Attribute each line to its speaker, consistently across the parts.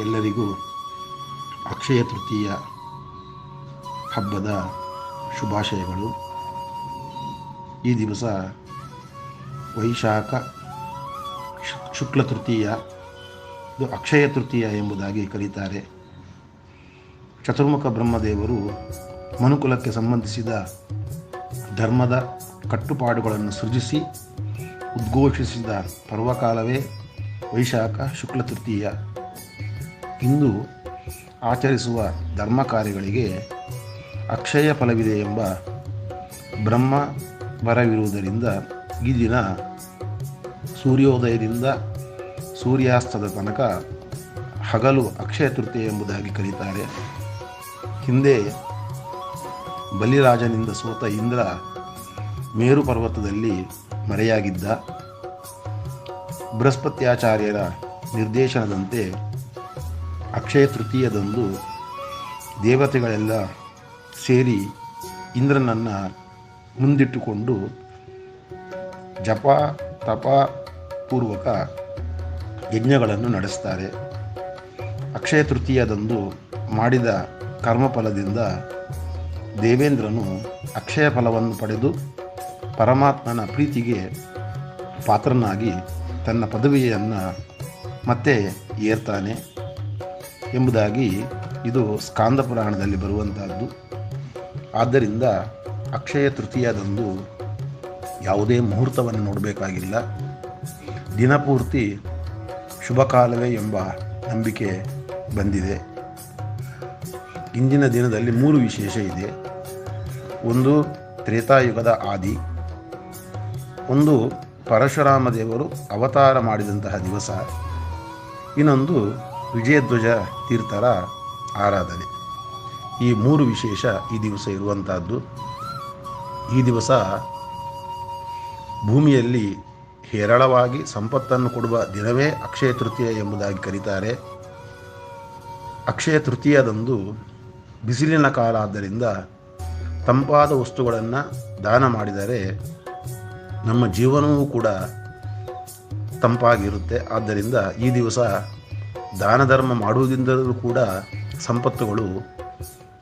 Speaker 1: ಎಲ್ಲರಿಗೂ ಅಕ್ಷಯ ತೃತೀಯ ಹಬ್ಬದ ಶುಭಾಶಯಗಳು. ಈ ದಿವಸ ವೈಶಾಖ ಶುಕ್ಲ ತೃತೀಯ, ಇದು ಅಕ್ಷಯ ತೃತೀಯ ಎಂಬುದಾಗಿ ಕರೀತಾರೆ. ಚತುರ್ಮುಖ ಬ್ರಹ್ಮದೇವರು ಮನುಕುಲಕ್ಕೆ ಸಂಬಂಧಿಸಿದ ಧರ್ಮದ ಕಟ್ಟುಪಾಡುಗಳನ್ನು ಸೃಜಿಸಿ, ಉದ್ಘೋಷಿಸಿದ ಪರ್ವಕಾಲವೇ ವೈಶಾಖ, ಶುಕ್ಲ ತೃತೀಯ. ಇಂದು ಆಚರಿಸುವ ಧರ್ಮ ಕಾರ್ಯಗಳಿಗೆ ಅಕ್ಷಯ ಫಲವಿದೆ ಎಂಬ ಬ್ರಹ್ಮ ಬರವಿರುವುದರಿಂದ ಈ ದಿನ ಸೂರ್ಯೋದಯದಿಂದ ಸೂರ್ಯಾಸ್ತದ ತನಕ ಹಗಲು ಅಕ್ಷಯ ತೃತೀಯ ಎಂಬುದಾಗಿ ಕರೀತಾರೆ. ಹಿಂದೆ ಬಲಿರಾಜನಿಂದ ಸೋತ ಇಂದ್ರ ಮೇರು ಪರ್ವತದಲ್ಲಿ ಮರೆಯಾಗಿದ್ದ. ಬೃಹಸ್ಪತ್ಯಾಚಾರ್ಯರ ನಿರ್ದೇಶನದಂತೆ ಅಕ್ಷಯ ತೃತೀಯದಂದು ದೇವತೆಗಳೆಲ್ಲ ಸೇರಿ ಇಂದ್ರನನ್ನು ಮುಂದಿಟ್ಟುಕೊಂಡು ಜಪ, ತಪ ಪೂರ್ವಕ ಯಜ್ಞಗಳನ್ನು ನಡೆಸ್ತಾರೆ. ಅಕ್ಷಯ ತೃತೀಯದಂದು ಮಾಡಿದ ಕರ್ಮಫಲದಿಂದ ದೇವೇಂದ್ರನು ಅಕ್ಷಯ ಫಲವನ್ನು ಪಡೆದು ಪರಮಾತ್ಮನ ಪ್ರೀತಿಗೆ ಪಾತ್ರನಾಗಿ ತನ್ನ ಪದವಿಯನ್ನು ಮತ್ತೆ ಏರ್ತಾನೆ ಎಂಬುದಾಗಿ ಇದು ಸ್ಕಾಂದ ಪುರಾಣದಲ್ಲಿ ಬರುವಂತಹದ್ದು. ಆದ್ದರಿಂದ ಅಕ್ಷಯ ತೃತೀಯದಂದು ಯಾವುದೇ ಮುಹೂರ್ತವನ್ನು ನೋಡಬೇಕಾಗಿಲ್ಲ. ದಿನಪೂರ್ತಿ ಶುಭ ಕಾಲವೇ ಎಂಬ ನಂಬಿಕೆ ಬಂದಿದೆ. ಇಂದಿನ ದಿನದಲ್ಲಿ ಮೂರು ವಿಶೇಷ ಇದೆ. ಒಂದು ತ್ರೇತಾಯುಗದ ಆದಿ, ಒಂದು ಪರಶುರಾಮ ದೇವರು ಅವತಾರ ಮಾಡಿದಂತಹ ದಿವಸ. ಇನ್ನೊಂದು ವಿಜಯಧ್ವಜ ತೀರ್ಥರ ಆರಾಧನೆ. ಈ ಮೂರು ವಿಶೇಷ ಈ ದಿವಸ ಇರುವಂತಹದ್ದು. ಈ ದಿವಸ ಭೂಮಿಯಲ್ಲಿ ಹೇರಳವಾಗಿ ಸಂಪತ್ತನ್ನು ಕೊಡುವ ದಿನವೇ ಅಕ್ಷಯ ತೃತೀಯ ಎಂಬುದಾಗಿ ಕರೀತಾರೆ. ಅಕ್ಷಯ ತೃತೀಯದಂದು ಬಿಸಿಲಿನ ಕಾಲ ಆದ್ದರಿಂದ ತಂಪಾದ ವಸ್ತುಗಳನ್ನು ದಾನ ಮಾಡಿದರೆ ನಮ್ಮ ಜೀವನವೂ ಕೂಡ ತಂಪಾಗಿರುತ್ತೆ. ಆದ್ದರಿಂದ ಈ ದಿವಸ ದಾನ ಧರ್ಮ ಮಾಡುವುದರಿಂದಲೂ ಕೂಡ ಸಂಪತ್ತುಗಳು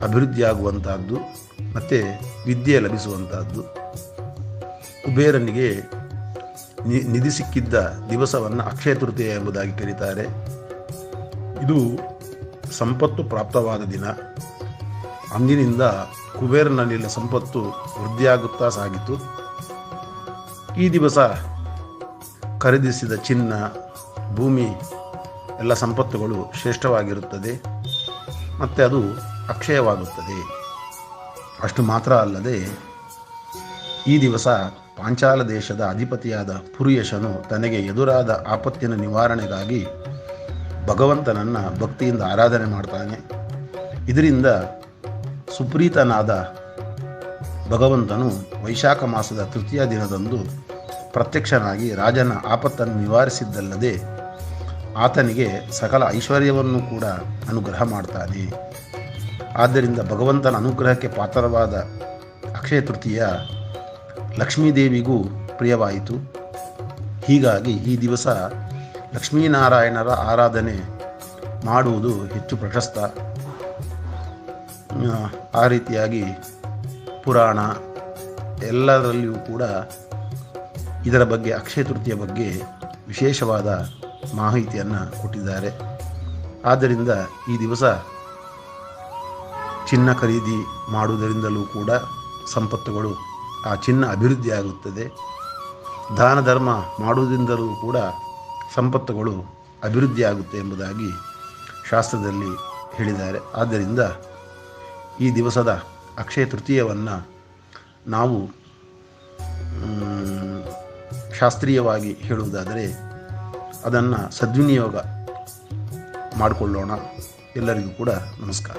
Speaker 1: ಅಭಿವೃದ್ಧಿಯಾಗುವಂತಹದ್ದು, ಮತ್ತು ವಿದ್ಯೆ ಲಭಿಸುವಂತಹದ್ದು. ಕುಬೇರನಿಗೆ ನಿಧಿ ಸಿಕ್ಕಿದ್ದ ದಿವಸವನ್ನು ಅಕ್ಷಯ ತೃತೀಯ ಎಂಬುದಾಗಿ ಕರೀತಾರೆ. ಇದು ಸಂಪತ್ತು ಪ್ರಾಪ್ತವಾದ ದಿನ. ಅಂದಿನಿಂದ ಕುಬೇರನಲ್ಲಿನ ಸಂಪತ್ತು ವೃದ್ಧಿಯಾಗುತ್ತಾ ಸಾಗಿತು. ಈ ದಿವಸ ಖರೀದಿಸಿದ ಚಿನ್ನ, ಭೂಮಿ, ಎಲ್ಲ ಸಂಪತ್ತುಗಳು ಶ್ರೇಷ್ಠವಾಗಿರುತ್ತದೆ. ಮತ್ತು ಅದು ಅಕ್ಷಯವಾಗುತ್ತದೆ. ಅಷ್ಟು ಮಾತ್ರ ಅಲ್ಲದೆ ಈ ದಿವಸ ಪಾಂಚಾಲ ದೇಶದ ಅಧಿಪತಿಯಾದ ಪುರಿಯಶನು ತನಗೆ ಎದುರಾದ ಆಪತ್ತಿನ ನಿವಾರಣೆಗಾಗಿ ಭಗವಂತನನ್ನು ಭಕ್ತಿಯಿಂದ ಆರಾಧನೆ ಮಾಡ್ತಾನೆ. ಇದರಿಂದ ಸುಪ್ರೀತನಾದ ಭಗವಂತನು ವೈಶಾಖ ಮಾಸದ ತೃತೀಯ ದಿನದಂದು ಪ್ರತ್ಯಕ್ಷನಾಗಿ ರಾಜನ ಆಪತ್ತನ್ನು ನಿವಾರಿಸಿದ್ದಲ್ಲದೆ ಆತನಿಗೆ ಸಕಲ ಐಶ್ವರ್ಯವನ್ನು ಕೂಡ ಅನುಗ್ರಹ ಮಾಡ್ತಾನೆ. ಆದ್ದರಿಂದ ಭಗವಂತನ ಅನುಗ್ರಹಕ್ಕೆ ಪಾತ್ರವಾದ ಅಕ್ಷಯ ತೃತೀಯ ಲಕ್ಷ್ಮೀದೇವಿಗೂ ಪ್ರಿಯವಾಯಿತು. ಹೀಗಾಗಿ ಈ ದಿವಸ ಲಕ್ಷ್ಮೀನಾರಾಯಣರ ಆರಾಧನೆ ಮಾಡುವುದು ಹೆಚ್ಚು ಪ್ರಶಸ್ತ. ಆ, ರೀತಿಯಾಗಿ ಪುರಾಣ ಎಲ್ಲದರಲ್ಲಿಯೂ ಕೂಡ ಇದರ ಬಗ್ಗೆ ಅಕ್ಷಯ ತೃತೀಯ ಬಗ್ಗೆ ವಿಶೇಷವಾದ ಮಾಹಿತಿಯನ್ನು ಕೊಟ್ಟಿದ್ದಾರೆ. ಆದ್ದರಿಂದ ಈ ದಿವಸ ಚಿನ್ನ ಖರೀದಿ ಮಾಡುವುದರಿಂದಲೂ ಕೂಡ ಸಂಪತ್ತುಗಳು ಆ ಚಿನ್ನ ಅಭಿವೃದ್ಧಿಯಾಗುತ್ತದೆ ದಾನ ಧರ್ಮ ಮಾಡುವುದರಿಂದಲೂ ಕೂಡ ಸಂಪತ್ತುಗಳು ಅಭಿವೃದ್ಧಿಯಾಗುತ್ತೆ ಎಂಬುದಾಗಿ ಶಾಸ್ತ್ರದಲ್ಲಿ ಹೇಳಿದ್ದಾರೆ. ಆದ್ದರಿಂದ ಈ ದಿವಸದ ಅಕ್ಷಯ ತೃತೀಯವನ್ನು ನಾವು ಶಾಸ್ತ್ರೀಯವಾಗಿ ಹೇಳುವುದಾದರೆ ಅದನ್ನು ಸದ್ವಿನಿಯೋಗ ಮಾಡಿಕೊಳ್ಳೋಣ. ಎಲ್ಲರಿಗೂ ಕೂಡ ನಮಸ್ಕಾರ.